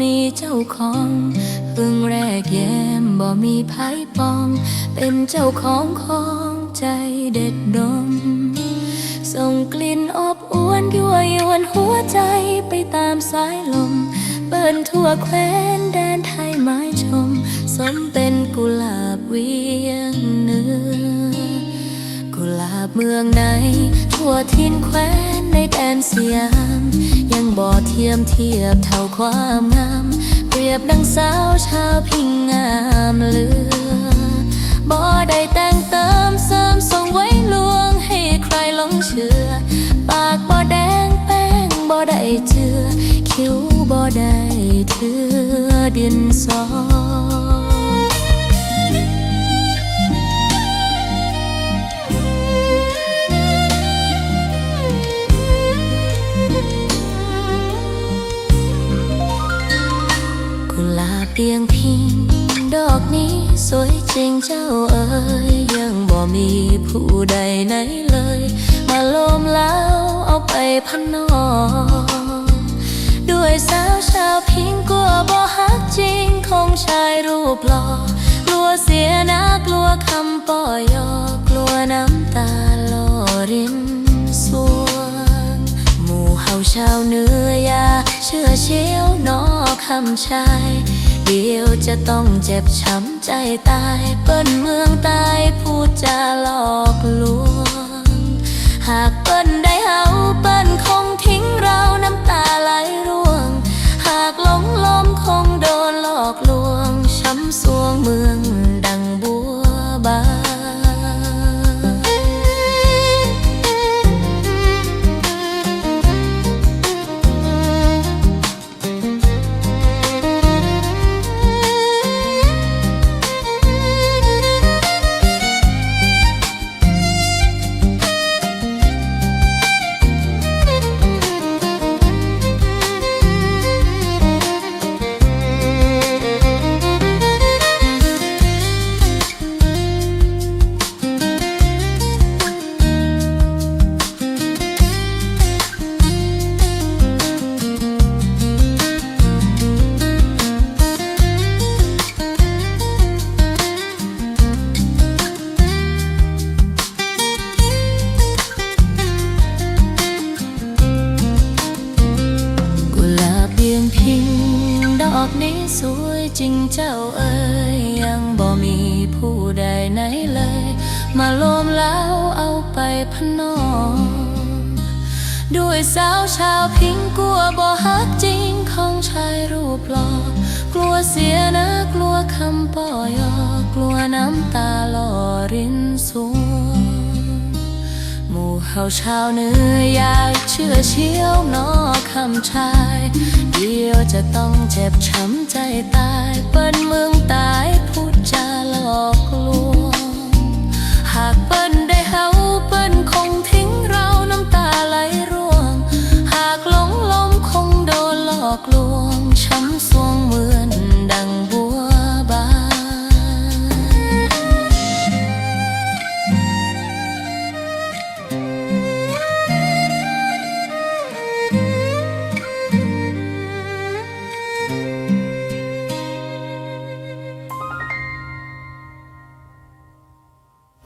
มีเจ้าของเพิ่งแรกแย้มบ่มีไผปอง เป็นเจ้าของของใจเด็ดดม ส่งกลิ่นอบอวนยั่วยวนหัวใจไปตามสายลม เปิดทั่วแคว้นแดนไทยไม้ชม สมเป็นกุหลาบเวียงเหนือกุหลาบเมืองไหนทั่วทินแคว้น นสยาม ยังบ่เทียมเทียบเท่าความงาม เปรียบดังสาวชาวพิงงามเลือบ่ได้แต่งเติมเสริมส่งไว้ลวงให้ใครหลงเชื่อ ปากบ่แดงแป้งบ่ได้เจือ คิ้วบ่ได้เถือดินสอ กุหลาบเตียงพิงดอกนี้สวยจริงเจ้าเอ๋ยยังบ่มีผู้ใดไหนเลย มาโลมแล้วเอาไปพันนอด้วยสาวชาวพิงกลัวบ่ฮักจริงคงชายรูปหล่อกลัวเสียหนะกลัวคำป่อยอกลัวน้ำตาหล่อรินสวงหมู่เฮาชาวเหนืออย เชื่อเชี่ยวนอคำชาย เดียวจะต้องเจ็บช้ำใจตายเปิ้น อกนี้สวยจริงเจ้าเอ๋ยยังบ่มีผู้ใดไหนเลย มาโลมแล้วเอาไปพนอด้วยสาวชาวพิงกลัวบ่ฮักจริงของชายรูปหล่อกลัวเสียนะกลัวคำปอยอกลัวน้ำตาหล่อรินสู เฮาชาวเนืออยากเชื่อเชี่ยวนอคำชาย เดียวจะต้องเจ็บช้ำใจตายเปิ้นเมือง